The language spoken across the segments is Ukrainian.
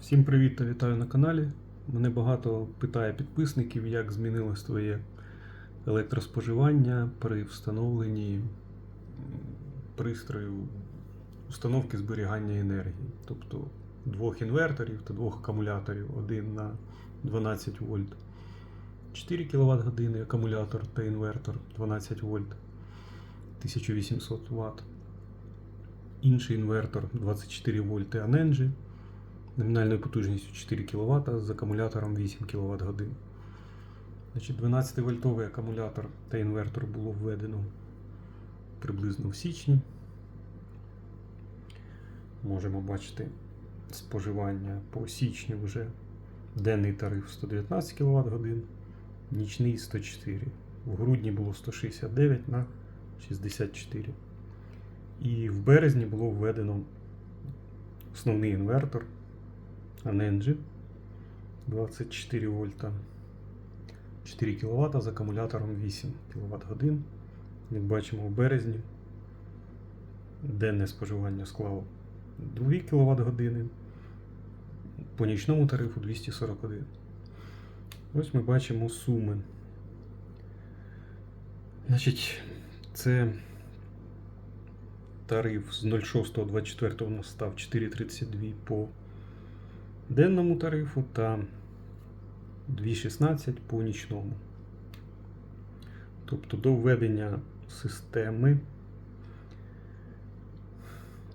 Всім привіт та вітаю на каналі. Мене багато питає підписників, як змінилось твоє електроспоживання при встановленні пристрою установки зберігання енергії, тобто двох інверторів та двох акумуляторів, один на 12 вольт, 4 кВт години акумулятор та інвертор 12 вольт 1800 Вт. Інший інвертор 24 вольти Anenji номінальною потужністю 4 кВт з акумулятором 8 кВт годин. Значить, 12-вольтовий акумулятор та інвертор було введено приблизно в січні. Можемо бачити споживання по січню вже денний тариф 119 кВт годин, нічний 104. В грудні було 169 на 64. І в березні було введено основний інвертор Anenji 24 вольта 4 кВт з акумулятором 8 кВт годин. Як бачимо, в березні денне споживання склало 2 кВт години, по нічному тарифу 241. Ось ми бачимо суми. Значить, це тариф з 06.24 у нас став 4,32 по денному тарифу та 2,16 по нічному. Тобто до введення системи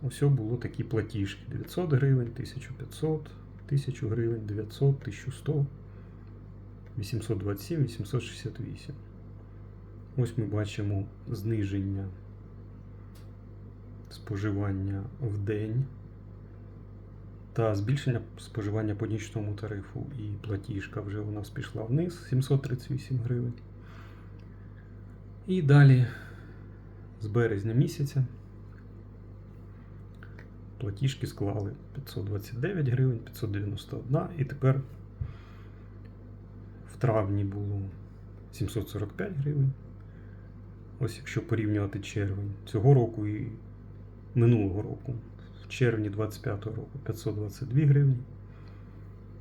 ось було такі платіжки: 900 гривень, 1500, 1000 гривень, 900, 1100, 827, 868. Ось ми бачимо зниження споживання в день та збільшення споживання по нічному тарифу. І платіжка вже у нас пішла вниз 738 гривень. І далі з березня місяця платіжки склали 529 гривень, 591 і тепер в травні було 745 гривень. Ось якщо порівнювати червень цього року і минулого року. Червні 25 року 522 гривні.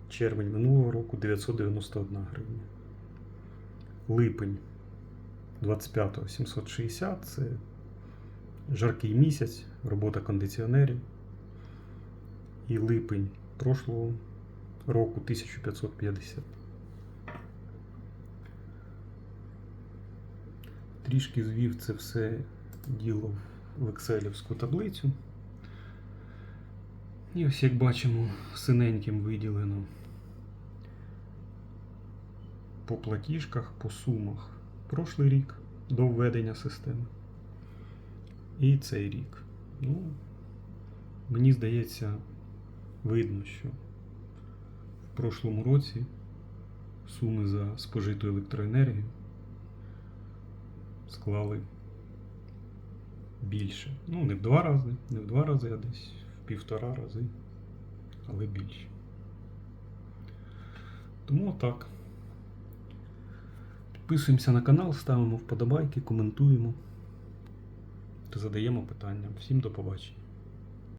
Червень минулого року 991 гривня. Липень 25 760 це жаркий місяць, робота кондиціонерів. І липень прошлого року 1550. Трішки звів це все діло в екселівську таблицю. І ось як бачимо, синеньким виділено по платіжках, по сумах прошлий рік до введення системи. І цей рік. Ну, мені здається, видно, що в прошлому році суми за спожиту електроенергію склали більше. Ну, не в два рази, не в два рази, а десь півтора рази, але більше. Тому так. Підписуємося на канал, ставимо вподобайки, коментуємо та задаємо питання. Всім до побачення.